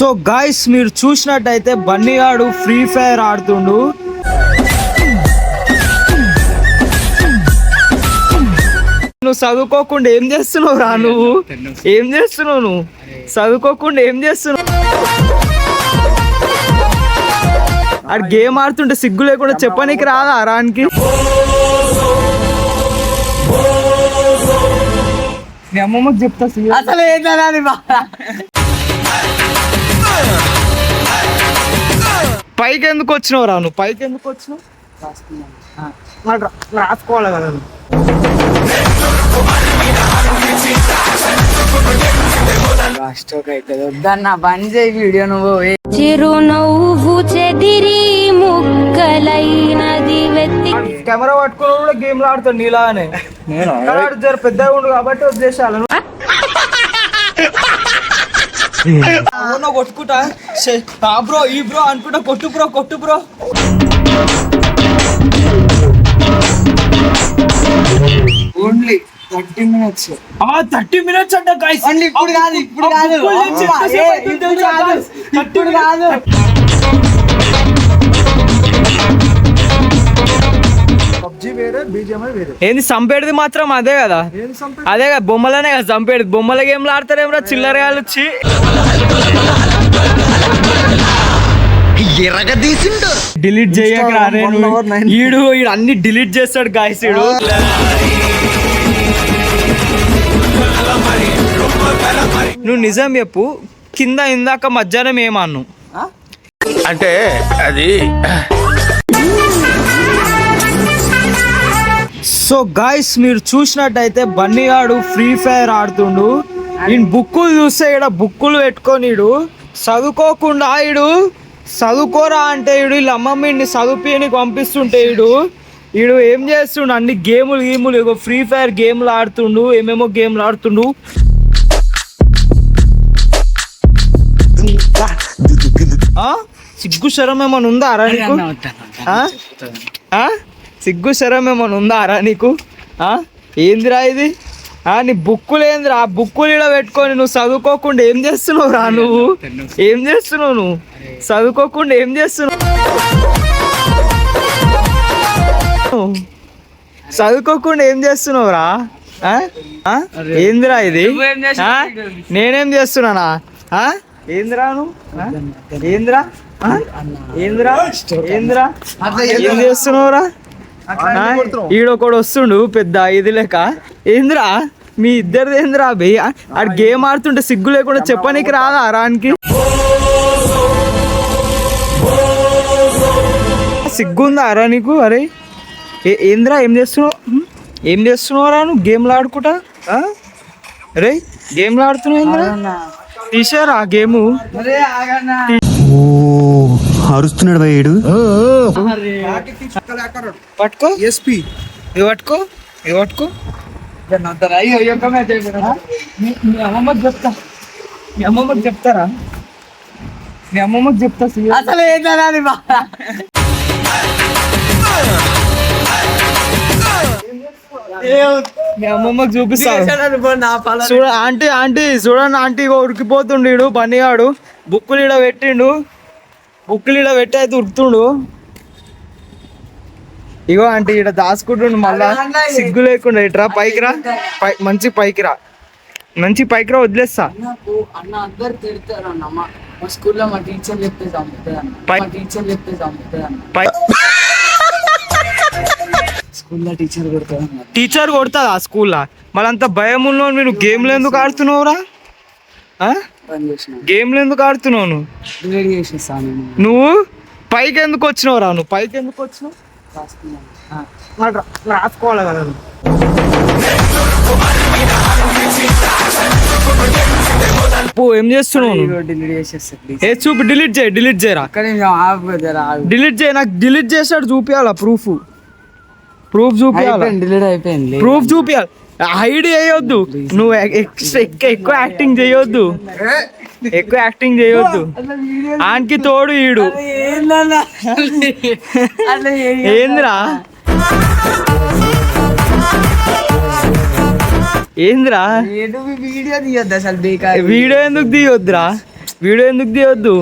So guys మీరు చూసినట్టయితే బన్నీగాడు free fire ఆడుతుండు. నువ్వు చదువుకోకుండా ఏం చేస్తున్నావు రా నువ్వు? ఏం చేస్తున్నావు నువ్వు? చదువుకోకుండా ఏం చేస్తున్నావు? ఆడు గేమ్ ఆడుతుంటే సిగ్గు లేకుండా చెప్పనీకి రాదా రానికి? అమ్మమ్మకి చెప్తా అసలు ఏంటని పైకి ఎందుకు వచ్చినావు రా నువ్వు పైకి ఎందుకు వచ్చినావు రాసుకోవాలి కదా వద్దన్న బంద్ చేయి వీడియో నువ్వు. చిరునవ్వు చెదిరి ముక్కలైనది వెత్తి కెమెరా పట్టుకొని కూడా గేమ్లు ఆడతాడు నీలానే. పెద్దగా ఉండు కాబట్టి వదిలేసాను అవునా కొట్టుకుంటా? ఆ బ్రో ఈ బ్రో అనుకుంటా కొట్టు బ్రో కొట్టు బ్రో. ఓన్లీ థర్టీ మినిట్స్ ఆ థర్టీ మినిట్స్ అంట గైస్ ఓన్లీ ఇప్పుడు కాదు ఇప్పుడు కాదు. ఇప్పుడు కాదు. ఏంది సంపేడిది మాత్రం అదే కదా? అదే కదా బొమ్మలనే కదా సంపేడిది బొమ్మల గేమ్లు ఆడతారేమరా చిల్లరగాలు వచ్చి డిలీట్ చేయకరా. ఈడు ఈడు అన్ని డిలీట్ చేస్తాడు గాయస్ ఈడు. నువ్వు నిజం చెప్పు కింద ఇందాక మధ్యాహ్నం ఏమన్నావు అంటే అది సో గాయస్ మీరు చూసినట్టయితే బన్నీగాడు ఫ్రీ ఫైర్ ఆడుతుండు ఈయన బుక్కులు చూస్తే ఈడ బుక్కులు పెట్టుకొని ఈడు చదువుకోకుండా ఈడు చదువుకోరా అంటే ఈడు వీళ్ళ అమ్మమ్మ చదువుపిని పంపిస్తుంటే ఈడు ఈడు ఏం చేస్తుండు అన్ని గేములు గేములు ఇగో ఫ్రీ ఫైర్ గేమ్లు ఆడుతుండు ఏమేమో గేమ్లు ఆడుతుండు ఆ? సిగ్గు శరం ఏమైనా ఉందా? ఆ? సిగ్గు శరం ఏమైనా ఉందా రా నీకు? ఏందిరా ఇది? ఆ నీ బుక్కులు ఏందిరా? ఆ బుక్కులు ఈడ పెట్టుకొని నువ్వు చదువుకోకుండా ఏం చేస్తున్నావు రా నువ్వు? ఏం చేస్తున్నావు నువ్వు? చదువుకోకుండా ఏం చేస్తున్నావు? చదువుకోకుండా ఏం చేస్తున్నావు రా? ఏందిరా ఇది? నేనేం చేస్తున్నానా? ఏందిరా నువ్వు? ఏందిరా? ఏందిరా? ఏందిరా? ఏం చేస్తున్నావురా? ఈడొకడు వస్తుండు పెద్ద ఇది లేక. ఏందిరా? మీ ఇద్దరిది ఏందిరా బే? ఆడు గేమ్ ఆడుతుంటే సిగ్గు లేకుండా చెప్పనీకి రాదా రానికి? సిగ్గుందా రా నీకు? అరే ఏ- ఏందిరా ఏం చేస్తున్నావు? ఏం చేస్తున్నావురా నువ్వు? గేమ్లు ఆడుకుంటా? రే గేమ్లు ఆడుతున్నావు ఏందిరా? తీసారా ఆ గేము. అరే అరుస్తున్నాడు భయ్యుడు పట్టుకో. ఎస్పీ. పట్టుకో. పట్టుకో. మీ అమ్మమ్మకి చెప్తా. మీ అమ్మమ్మకి చెప్తారా? మీ అమ్మమ్మకి చెప్తా serious. అసలు ఏంటని మీ? అమ్మమ్మకి చూపిస్తా. నా పల చూడ ఆంటీ ఆంటీ చూడండి ఆంటీ ఇగో ఉరికిపోతుండు పనిగాడు బుక్కులు ఈడ పెట్టిండు. బుక్కులు ఈడ పెట్టి అయితే ఉరుకుతుండు. ఇగో ఆంటీ ఈడ దాచుకుంటుండు మళ్ళా. సిగ్గు లేకుండా ఇట్రా పైకి రా. పై మంచి పైకి రా. మంచి పైకి రా వదిలేస్తా. నాకు అన్న అందరు తిడతారు అన్న. మా మా స్కూల్లో మా టీచర్ చెప్తే చంపుతుంది అన్న. పై- మా టీచర్ చెప్తే చంపుతుంది అన్న. పై స్కూల్లో టీచర్ కొడుతుంది టీచర్ స్కూల్లో? మళ్ళంత భయం ఉన్నావు నేను గేమ్లు ఎందుకు ఆడుతున్నావురా? గేమ్లు ఎందుకు ఆడుతున్నావు నువ్వు? డిలీట్ చేసేస్తాను నేను నువ్వు పైకి ఎందుకు వచ్చినావురా నువ్వు? పైకి ఎందుకు వచ్చినావు? రా- రాసుకోవాలి కదా ఏం చేస్తున్నావు ఏ చూపు డిలీట్ చేయి డిలీట్ చేయరా డిలీట్ చేయి నాకు డిలీట్ చేసాడు చూపియాలా ప్రూఫ్ ప్రూఫ్ అయిపోయింది డిలీట్ అయిపోయింది ప్రూఫ్ చూపియాలి? హైడ్ చేయొద్దు. నువ్వు ఎక్కువ ఎక్కువ యాక్టింగ్ చేయొద్దు. ఎక్కువ యాక్టింగ్ చేయొద్దు. ఆనికి తోడు ఈడు. ఏందిరా? ఏందిరా? ఏదో వీడియో తీయద్దు అసలు బేకార్. వీడియో ఎందుకు తీయొద్దురా? వీడియో ఎందుకు తీయొద్దు?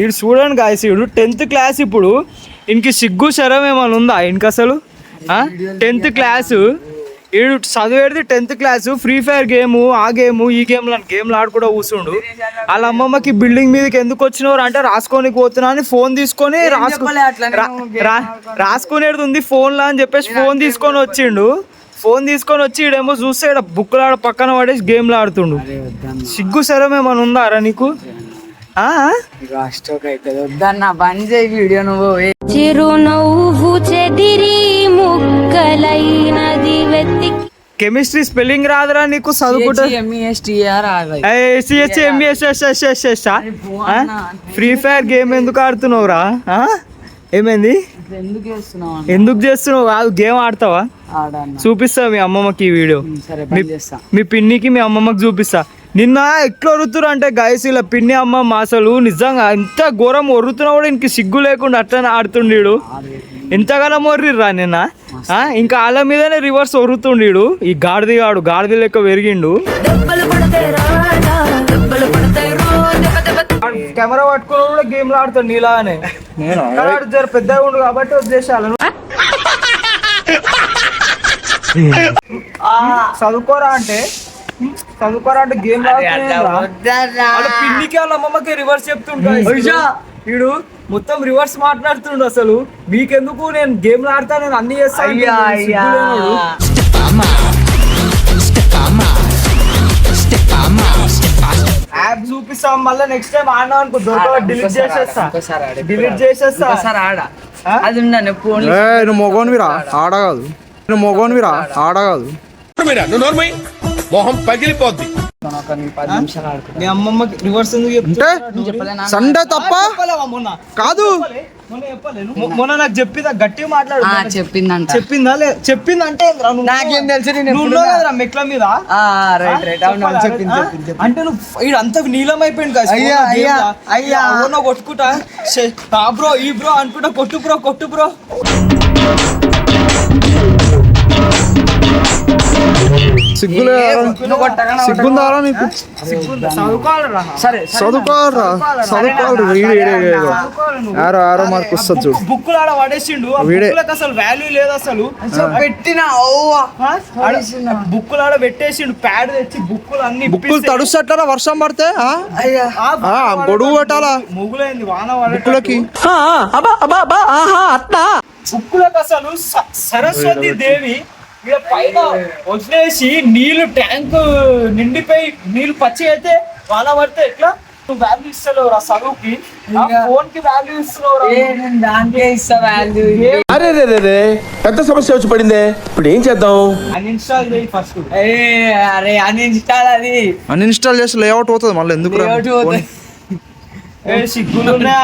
ఈడు చూడండి గాయస్ ఈడు టెన్త్ క్లాస్ ఇప్పుడు. ఇంక సిగ్గు శరం ఏమైనా ఉందా ఇంక అసలు టెన్త్ క్లాసు ఈడు చదివేది tenth class free fire game ఆ గేమ్ ఈ గేమ్లు అని గేమ్లు ఆడుకుంటూ కూర్చుండు వాళ్ళ అమ్మమ్మకి బిల్డింగ్ మీదకి ఎందుకు వచ్చినవారు అంటే రాసుకోనికి పోతున్నా అని ఫోన్ తీసుకొని రాసుకో రాసుకునేది ఉంది ఫోన్లో అని చెప్పేసి ఫోన్ తీసుకొని వచ్చిండు. ఫోన్ తీసుకొని వచ్చి ఈడేమో చూస్తే ఇక్కడ బుక్కులు ఆడ పక్కన పడేసి గేమ్లు ఆడుతుండు. సిగ్గు సరం ఏమైనా ఉందా రా నీకు? బంద్ చేయి వీడియో నువ్వు. చిరునవ్వు చెదిరి ముక్కలైనది వెతికి. కెమిస్ట్రీ స్పెల్లింగ్ రాదురా నీకు చదువుకుంటా. ఫ్రీ ఫైర్ గేమ్ ఎందుకు ఆడుతున్నావురా? ఆ? ఏమైంది? ఎందుకు చేస్తున్నావు అన్న? ఎందుకు చేస్తున్నావు? కాదు గేమ్ ఆడతావా? చూపిస్తా మీ అమ్మమ్మకి ఈ వీడియో. మీ పిన్నికి మీ అమ్మమ్మకి చూపిస్తా. నిన్న ఎట్లా ఒరుతురు అంటే గాయస్ ఇలా పిన్ని అమ్మమ్మ అసలు నిజంగా ఎంత ఘోరం ఒరుతున్నా కూడా ఇంక సిగ్గు లేకుండా అట్లనే ఆడుతుండీడు. ఎంతగానో మొర్రిర్రా నిన్న ఇంకా వాళ్ళ మీదనే రివర్స్ ఒరుతుండీడు. ఈ గాడిది గాడు గాడిది లెక్క పెరిగిండు. కెమెరా పట్టుకుని కూడా గేమ్లు ఆడుతాడు నీలానే. జర పెద్దగా ఉండు కాబట్టి ఉద్దేశాలను చదువుకోరా అంటే చదువుకోరా అంటే గేమ్ పిన్నికి వాళ్ళ అమ్మమ్మకి రివర్స్ చెప్తుంటా వీడు మొత్తం రివర్స్ మాట్లాడుతుండు అసలు. మీకెందుకు నేను గేమ్ ఆడతా నేను అన్ని చేస్తాను అయ్యా అయ్యా. యాప్ చూపిస్తాం మళ్ళీ నెక్స్ట్ టైం ఆడినా అనుకో డిలీట్ చేసేస్తా. ఆడు. డిలీట్ చేసేస్తా. ఒకసారి ఆడ? అది ఉండండి ఫోన్ నువ్వు మొగోనివిరా? ఆడ. కాదు. నువ్వు మొగోనివిరా? ఆడ. కాదు. మీరా నువ్వు నోర్మై. మొహం పగిలిపోద్ది. మీ అమ్మమ్మకి రివర్స్ ఎందుకు? అంటే చెప్పలేనా సండే తప్ప ఆ, చెప్పలేవా మొన్న. కాదు. మొన్న నాకు చెప్పిందా? గట్టిగా మాట్లాడు. ఆ, చెప్పిందంట. చెప్పిందా లే చెప్పింది అంటే ఏందిరా? నువ్వు? నాకేం తెలుసు, నేను మెట్ల మీద? రైట్ రైట్ అవును? చెప్పింది? చెప్పింది. అంటే నువ్వు ఈడు అంత నీలం అయిపోయింది కదా అయ్యా, అయ్యా, అయ్యా. అవునో కొట్టుకుంటా. బ్రో ఈ బ్రో అనుకుంటా కొట్టు బ్రో కొట్టు బ్రో. సిగ్గులే నువ్వు కొట్టగానే సిగ్గుందారా నీకు? చదువుకోవాలరా? సరే చదువుకోరా చదువుకోవాలి వీడు ఈడే ఏదో. ఆరో ఆరో మార్కు వస్తుంది చూడు. బుక్కులు ఆడ పడేసిండు. వీడే. అసలు వాల్యూ లేదు అసలు. పెట్టిన? బుక్కులు ఆడ పెట్టేసిండు. ప్యాడ్ తెచ్చి బుక్కులు అన్ని బుక్కులు వర్షం పడితే గొడుగు పెట్టాలా మొగులైంది వాన పడేటట్టు. బుక్కులకి. బుక్కులకు అసలు సరస్వతి దేవి ఇక పైన వదిలేసి నీళ్ళు ట్యాంక్ నిండిపోయి నీళ్ళు పచ్చి అయితే వాన పడితే ఎట్లా? నువ్వు వాల్యూ ఇస్తలేవు రా చదువుకి ఫోన్కి వాల్యూ ఇస్తున్నావు దానికే ఇస్తా వాల్యూ అరే రే రే రే పెద్ద సమస్య వచ్చి పడిందే. ఇప్పుడు ఏం చేద్దాం? అన్ఇన్స్టాల్ చేయి ఫస్ట్ ఏ అరే అని ఇన్స్టాల్ అది. అన్ఇన్స్టాల్ చేసి లేఅవుట్ అవుతుంది మళ్ళీ ఎందుకు? లేఅవుట్ పోతుంది. ఏ సిగ్గులున్నా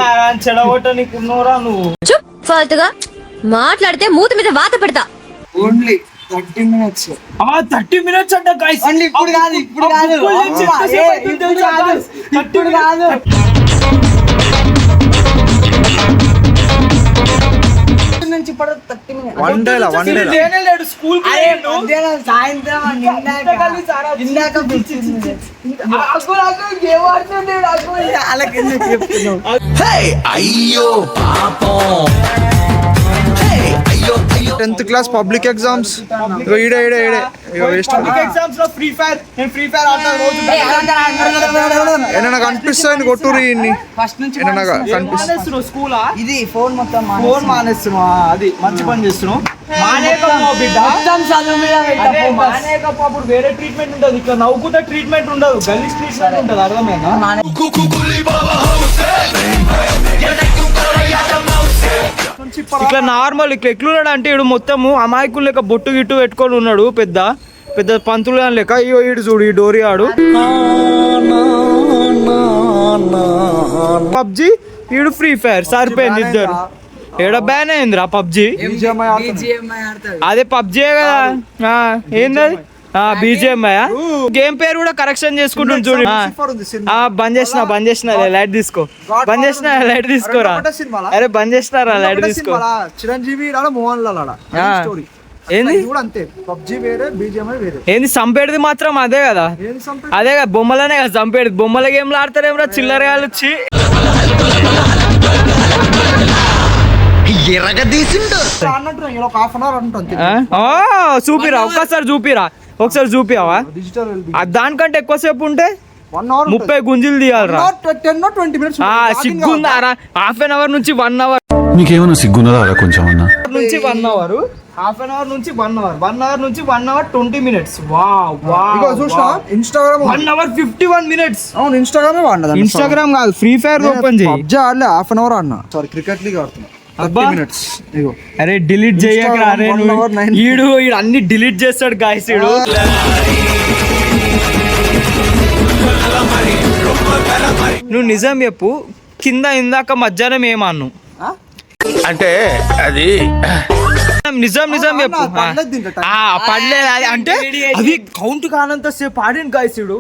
చెడగొట్ట నీకు ఉన్నవరా నువ్వు. చుప్ ఫాల్తుగా మాట్లాడితే మూతి మీద వాత పెడతా. Only thirty minutes. ఆ థర్టీ మినిట్స్ అంట guys. ఓన్లీ ఇప్పుడు కాదు ఇప్పుడు కాదు. ఇప్పుడు కాదు. guys? 30 ఇప్పుడు minutes. కాదు. నుంచి ఇప్పుడు థర్టీ మినిట్స్. వన్ డేలా వన్ వీడు డేలా. లేనే లేడు స్కూల్ అరే. మధ్యాహ్నం సాయంత్రం ఇందాక ఇందాక చెప్తున్నావు? అయ్యో పాపం. టెన్త్ క్లాస్ పబ్లిక్ ఎగ్జామ్స్ ఇగో ఈడే ఈడే ఈడే. ఇగో వేస్ట్ పబ్లిక్ ఎగ్జామ్స్లో ఫ్రీ ఫైర్ నేను ఫ్రీ ఫైర్ ఆడతాను రోజు. ఏమైనా కనిపిస్తుంది కొట్టురు ఇన్ని ఫస్ట్ నుంచి. కనిపిస్తుంది స్కూలా? ఇది ఫోన్ మొత్తం ఫోన్ అది మంచి పని చేస్తున్నావు. అప్పుడు వేరే ట్రీట్మెంట్ ఉండదు. ఇక్కడ నవ్వుకుంటే ట్రీట్మెంట్ ఉండదు. ట్రీట్మెంట్ ఉంటుంది అర్థమైందా? మానే- ఇట్లా నార్మల్ ఇట్లా ఎట్లున్నాడు అంటే ఇడు మొత్తము అమాయకులు లెక్క బొట్టు గిట్టు పెట్టుకొని ఉన్నాడు పెద్ద పెద్ద పంతులు గాని లెక్క. అయ్యో ఈడు చూడు ఈ డోరి ఆడు. పబ్జి ఈడు ఫ్రీ ఫైర్ సరిపోయింది ఇద్దరు. ఏడ బ్యాన్ అయిందిరా పబ్జి. అదే పబ్జి కదా. ఆ, ఏంది అది బీజిఎంఐ గేమ్ పేరు కూడా కరెక్షన్ చేసుకుంటుంది చూడు. ఆ. ఆ, బంద్ చేసిన బంద్ చేసిన లైట్ తీసుకో. బంద్ చేసిన లైట్ తీసుకోరా? అరే బంద్ చేసినారా లైట్ తీసుకో. చిరంజీవి మోహన్ లాల్. స్టోరీ ఏంది? ఇది కూడా అంతే. పబ్జి వేరే బీజిఎంఐ వేరే. ఏంది చంపేటిది మాత్రం అదే కదా? అదే కదా బొమ్మలనే కదా చంపేది బొమ్మల గేమ్లు ఆడతారేమరా చిల్లరగాలు వచ్చి అన్నట్టు ఒక హాఫ్ అన్ అవర్ అంటుంది చూపిరా ఒక్కసారి చూపిరా. ఒకసారి చూపియావా? దానికంటే ఎక్కువసేపు ఉంటే వన్ అవర్ ముప్పై గుంజీలు తీయాలరా. టెన్ ట్వంటీ మినిట్స్ ఆ సిగ్గుందారా హాఫ్ అన్ అవర్ నుంచి వన్ అవర్ నీకేమైనా సిగ్గున్నదా కొంచెం అన్నా? నుంచి one hour half an hour నుంచి వన్ అవర్ వన్ అవర్ నుంచి వన్ అవర్ ట్వంటీ మినిట్స్ చూసినా? Instagram one hour fifty one minutes అవును ఇన్స్టాగ్రామే వాడినది ఇన్స్టాగ్రామ్ కాదు ఫ్రీ ఫైర్ ఓపెన్ చేయి. హాఫ్ అన్ అవర్ ఆడినా సారీ క్రికెట్ లీగ్ ఆడుతున్నా. అరే డిలీట్ చేయకరా అరే ఈడు ఈడు అన్ని డిలీట్ చేస్తాడు గాయస్ ఈడు నువ్వు నిజం చెప్పు కింద ఇందాక మధ్యాహ్నం ఏమన్ను అంటే అది నిజం నిజం చెప్పు పడలేదు అది అంటే అవి కౌంట్ కానంత సేపు ఆడిన గాయసుడు